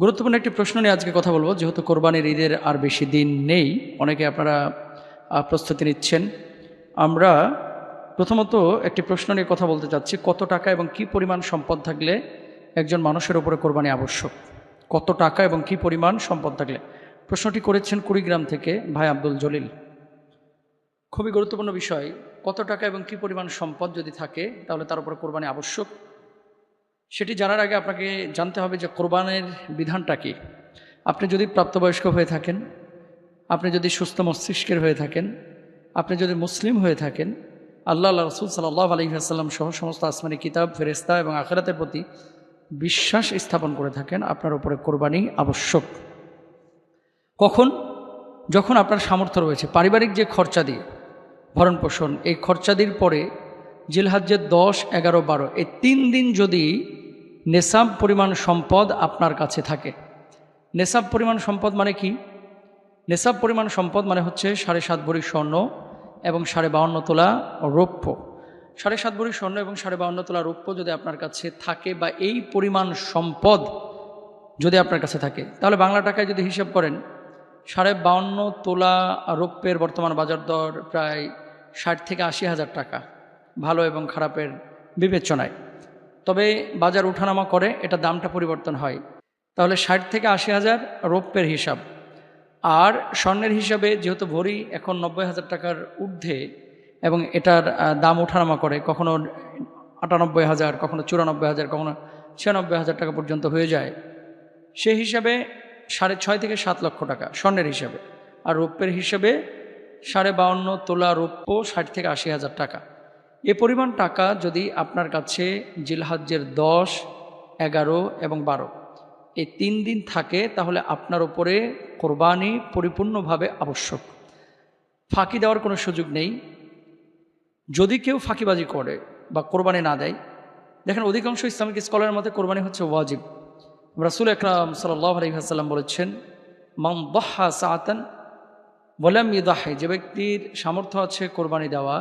গুরুত্বপূর্ণ একটি প্রশ্ন নিয়ে আজকে কথা বলব। যেহেতু কোরবানির ঈদের আর বেশি দিন নেই, অনেকে আপনারা প্রস্তুতি নিচ্ছেন। আমরা প্রথমত একটি প্রশ্ন নিয়ে কথা বলতে চাচ্ছি, কত টাকা এবং কি পরিমাণ সম্পদ থাকলে একজন মানুষের উপরে কোরবানি আবশ্যক? কত টাকা এবং কি পরিমাণ সম্পদ থাকলে? প্রশ্নটি করেছেন কুড়িগ্রাম থেকে ভাই আব্দুল জলিল। খুবই গুরুত্বপূর্ণ বিষয়, কত টাকা এবং কি পরিমাণ সম্পদ যদি থাকে, তাহলে তার উপরে কোরবানি আবশ্যক। সেটি জানার আগে আপনাকে জানতে হবে যে কোরবানের বিধানটা কি। আপনি যদি প্রাপ্তবয়স্ক হয়ে থাকেন, আপনি যদি সুস্থ মস্তিষ্কের হয়ে থাকেন, আপনি যদি মুসলিম হয়ে থাকেন, আল্লাহ আল্লাহ রসুল সাল্লাহ আলহিহাসাল্লাম সহ সমস্ত আসমানি কিতাব ফেরেস্তা এবং আখেরাতের প্রতি বিশ্বাস স্থাপন করে থাকেন, আপনার উপরে কোরবানি আবশ্যক। কখন? যখন আপনার সামর্থ্য রয়েছে। পারিবারিক যে খরচা দিয়ে ভরণ পোষণ, এই খরচাদির পরে জিলহাজ্যের দশ, এগারো, বারো, এই তিন দিন যদি নেশাব পরিমাণ সম্পদ আপনার কাছে থাকে। নেশাব পরিমাণ সম্পদ মানে কি? নেশাব পরিমাণ সম্পদ মানে হচ্ছে সাড়ে সাত ভরি স্বর্ণ এবং সাড়ে বাউন্ন তোলা রৌপ্য। সাড়ে সাত ভরি স্বর্ণ এবং সাড়ে বাউন্ন তোলা রৌপ্য যদি আপনার কাছে থাকে বা এই পরিমাণ সম্পদ যদি আপনার কাছে থাকে, তাহলে বাংলা টাকায় যদি হিসাব করেন, সাড়ে বাউন্ন তোলা রৌপ্যের বর্তমান বাজার দর প্রায় ষাট থেকে আশি হাজার টাকা। ভালো এবং খারাপের বিবেচনায়। তবে বাজার উঠানামা করে এটা দামটা পরিবর্তন হয়। তাহলে ষাট থেকে আশি হাজার রৌপ্যের হিসাব। আর স্বর্ণের হিসাবে যেহেতু ভরি, এখন নব্বই হাজার টাকার ঊর্ধ্বে এবং এটার দাম ওঠানামা করে, কখনো আটানব্বই হাজার, কখনো চুরানব্বই হাজার, কখনো ছিয়ানব্বই হাজার টাকা পর্যন্ত হয়ে যায়। সেই হিসাবে সাড়ে ছয় থেকে সাত লক্ষ টাকা স্বর্ণের হিসাবে। আর রৌপ্যের হিসাবে সাড়ে বাউন্ন তোলা রৌপ্য ষাট থেকে আশি হাজার টাকা। এ পরিমাণ টাকা যদি আপনার কাছে জিলহাজ্যের দশ, এগারো এবং বারো, এই তিন দিন থাকে, তাহলে আপনার উপরে কোরবানি পরিপূর্ণভাবে আবশ্যক। ফাঁকি দেওয়ার কোনো সুযোগ নেই। যদি কেউ ফাঁকিবাজি করে বা কোরবানি না দেয়, দেখেন অধিকাংশ ইসলামিক স্কলারের মতে কোরবানি হচ্ছে ওয়াজিব। রাসুল আকরাম সাল্লাহ আলহিহাসাল্লাম বলেছেন মাম দহা সাতান বলাম ইদাহে যে ব্যক্তির সামর্থ্য আছে কোরবানি দেওয়া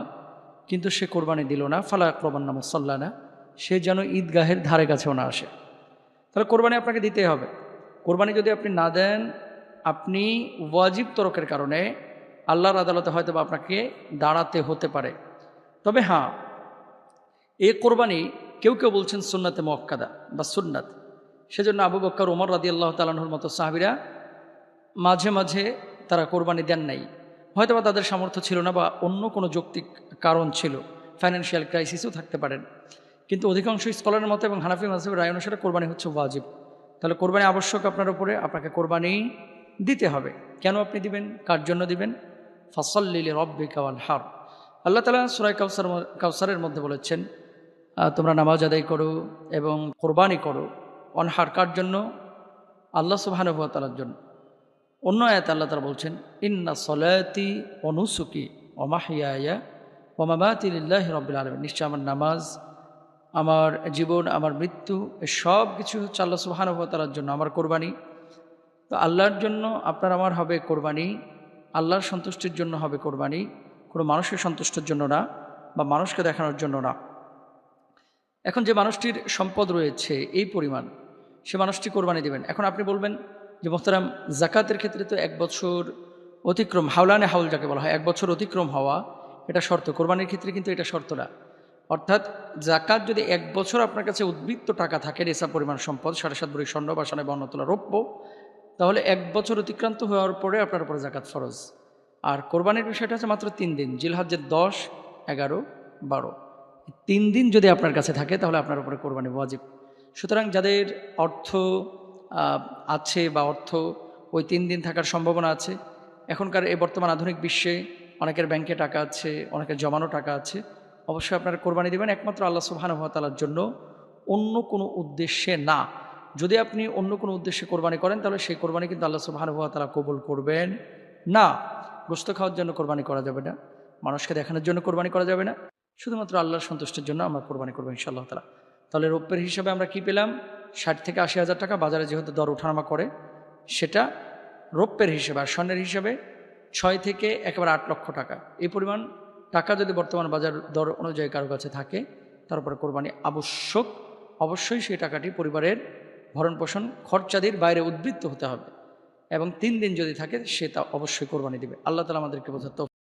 কিন্তু সে কোরবানি দিল না, ফালা আকরবান নাম না। সে যেন ঈদগাহের ধারে কাছেও না আসে। তাহলে কোরবানি আপনাকে দিতেই হবে। কোরবানি যদি আপনি না দেন, আপনি ওয়াজিব তরকের কারণে আল্লাহর আদালতে হয়তো বা আপনাকে দাঁড়াতে হতে পারে। তবে হ্যাঁ এ কোরবানি কেউ কেউ বলছেন সুন্নাতে মক্কাদা বা সুন্নাত। সেজন্য আবু বক্কর ওমর রাদি আল্লাহ তালাহুর মতো সাহাবিরা মাঝে মাঝে তারা কোরবানি দেন নাই। হয়তোবা তাদের সামর্থ্য ছিল না বা অন্য কোনো যৌক্তিক কারণ ছিল। ফাইন্যান্সিয়াল ক্রাইসিসও থাকতে পারেন কিন্তু অধিকাংশ স্কলারের মতো এবং হানাফি মাসের রায় অনুসারে কোরবানি হচ্ছে ওয়াজিব। তাহলে কোরবানি আবশ্যক আপনার উপরে, আপনাকে কোরবানি দিতে হবে। কেন আপনি দিবেন? কার জন্য দিবেন? ফসল্লিল রব্বে কাওয়াল হার আল্লাহ তালা সুরাই কাউসার কাউসারের মধ্যে বলেছেন তোমরা নামাজ আদায় করো এবং কোরবানি করো। অনহার কার জন্য? আল্লাহ সুবাহানুভাতালার জন্য। অন্য আয়াত আল্লাহ তালা বলছেন, ইন্না সলায়াতি অনুসুকি অমাহিয়া ওমামাতিল্লাহ রব্বিল আলম নিশ্চয় আমার নামাজ, আমার জীবন, আমার মৃত্যু সব কিছু হচ্ছে আল্লাহ সুবাহানুভাতালার জন্য আমার কোরবানি। তো আল্লাহর জন্য আপনার আমার হবে কোরবানি, আল্লাহর সন্তুষ্টির জন্য হবে কোরবানি। কোনো মানুষের সন্তুষ্টির জন্য না বা মানুষকে দেখানোর জন্য না। এখন যে মানুষটির সম্পদ রয়েছে, এই পরিমাণ, সে মানুষটি কোরবানি দেবেন। এখন আপনি বলবেন যে মোহতারাম, জাকাতের ক্ষেত্রে তো এক বছর অতিক্রম, হাওলানে হাউল যাকে বলা হয়, এক বছর অতিক্রম হওয়া এটা শর্ত, কোরবানির ক্ষেত্রে কিন্তু এটা শর্ত না। অর্থাৎ জাকাত যদি এক বছর আপনার কাছে উদ্বৃত্ত টাকা থাকে রেসা পরিমাণ সম্পদ, সাড়ে সাত ভরি স্বর্ণ বা সাড়ে বান্ন তোলা রৌপ্য, তাহলে এক বছর অতিক্রান্ত হওয়ার পরে আপনার উপরে জাকাত ফরজ। আর কোরবানির বিষয়টা হচ্ছে মাত্র তিন দিন জিলহাজ্যের দশ, এগারো, বারো। তিন দিন যদি আপনার কাছে থাকে, তাহলে আপনার উপরে কোরবানি ওয়াজিব। সুতরাং যাদের অর্থ আছে বা অর্থ, ওই তিন দিন থাকার সম্ভাবনা আছে। এখনকার এই বর্তমান আধুনিক বিশ্বে অনেকের ব্যাংকে টাকা আছে, অনেকের জমানো টাকা আছে। অবশ্যই আপনারা কোরবানি দেবেন একমাত্র আল্লাহ সুবাহানুভাতালার জন্য। অন্য কোনো উদ্দেশ্যে না। যদি আপনি অন্য কোনো উদ্দেশ্যে কোরবানি করেন, তাহলে সেই কোরবানি কিন্তু আল্লাহ সুবাহানুভাতালা কবুল করবেন না। গোস্ত খাওয়ার জন্য কোরবানি করা যাবে না। মানুষকে দেখানোর জন্য কোরবানি করা যাবে না। শুধুমাত্র আল্লাহর সন্তুষ্টির জন্য আমরা কোরবানি করব ইনশাআল্লাহ তালা তাহলে রৌপ্যের হিসাবে আমরা কি পেলাম? ষাট থেকে আশি হাজার টাকা বাজারে যেহেতু দর ওঠানামা করে, সেটা রৌপ্যের হিসেবে আর স্বর্ণের হিসাবে ছয় থেকে একেবারে আট লক্ষ টাকা। এই পরিমাণ টাকা যদি বর্তমান বাজার দর অনুযায়ী কারও কাছে থাকে, তার উপরে কোরবানি আবশ্যক, অবশ্যই সেই টাকাটি পরিবারের ভরণ পোষণ খরচাদির বাইরে উদ্বৃত্ত হতে হবে এবং তিন দিন যদি থাকে সে তা অবশ্যই কোরবানি দেবে। আল্লাহ তালা আমাদেরকে বোঝাতে